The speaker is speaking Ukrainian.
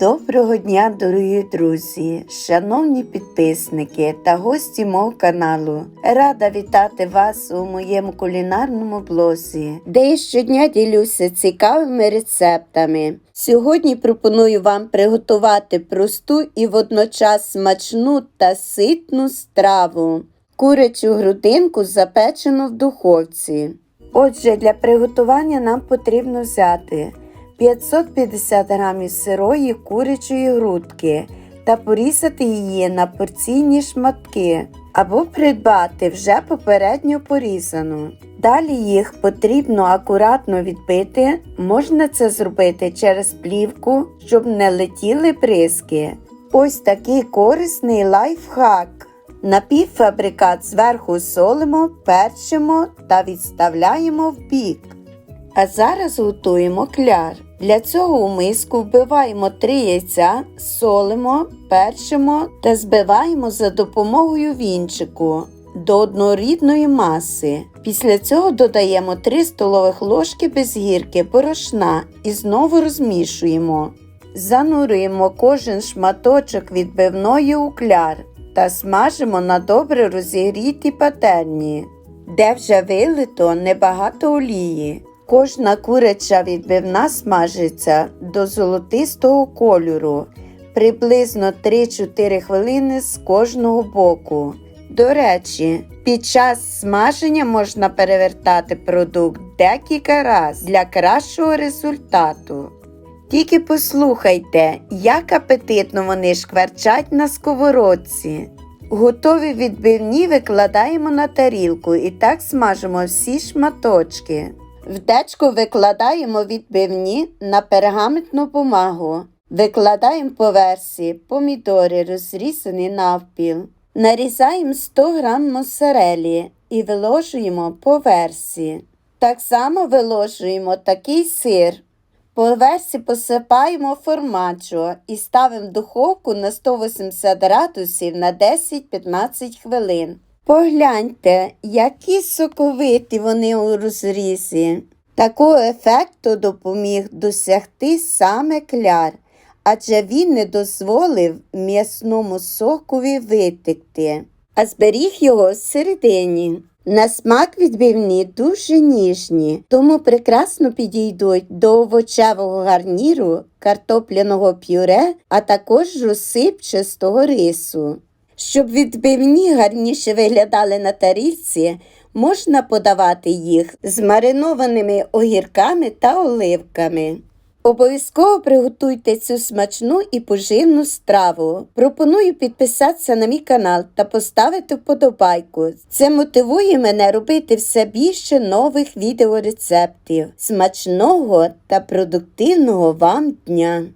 Доброго дня, дорогі друзі, шановні підписники та гості мого каналу. Рада вітати вас у моєму кулінарному блозі, де я щодня ділюся цікавими рецептами. Сьогодні пропоную вам приготувати просту і водночас смачну та ситну страву курячу грудинку запечену в духовці. Отже, для приготування нам потрібно взяти 550 г сирої курячої грудки та порізати її на порційні шматки або придбати вже попередньо порізану. Далі їх потрібно акуратно відбити, можна це зробити через плівку, щоб не летіли бризки. Ось такий корисний лайфхак. Напівфабрикат зверху солимо, перчимо та відставляємо в бік. А зараз готуємо кляр. Для цього у миску вбиваємо 3 яйця, солимо, перчимо та збиваємо за допомогою вінчику до однорідної маси. Після цього додаємо 3 столових ложки без гірки борошна і знову розмішуємо. Занурюємо кожен шматочок відбивної у кляр та смажимо на добре розігрітій пательні, де вже вилито небагато олії. Кожна куряча відбивна смажиться до золотистого кольору, приблизно 3-4 хвилини з кожного боку. До речі, під час смаження можна перевертати продукт декілька разів для кращого результату. Тільки послухайте, як апетитно вони шкварчать на сковородці. Готові відбивні викладаємо на тарілку і так смажимо всі шматочки. В дечко викладаємо відбивні на пергаментну бумагу. Викладаємо по версії помідори, розрізані навпіл. Нарізаємо 100 г моцарелі і виложуємо по версії. Так само виложуємо такий сир. По версі посипаємо формаджо і ставимо в духовку на 180 градусів на 10-15 хвилин. Погляньте, які соковиті вони у розрізі. Такого ефекту допоміг досягти саме кляр, адже він не дозволив м'ясному сокові витекти, а зберіг його всередині. На смак відбивні дуже ніжні, тому прекрасно підійдуть до овочевого гарніру, картопляного пюре, а також розсипчастого рису. Щоб відбивні гарніше виглядали на тарілці, можна подавати їх з маринованими огірками та оливками. Обов'язково приготуйте цю смачну і поживну страву. Пропоную підписатися на мій канал та поставити вподобайку. Це мотивує мене робити все більше нових відеорецептів. Смачного та продуктивного вам дня!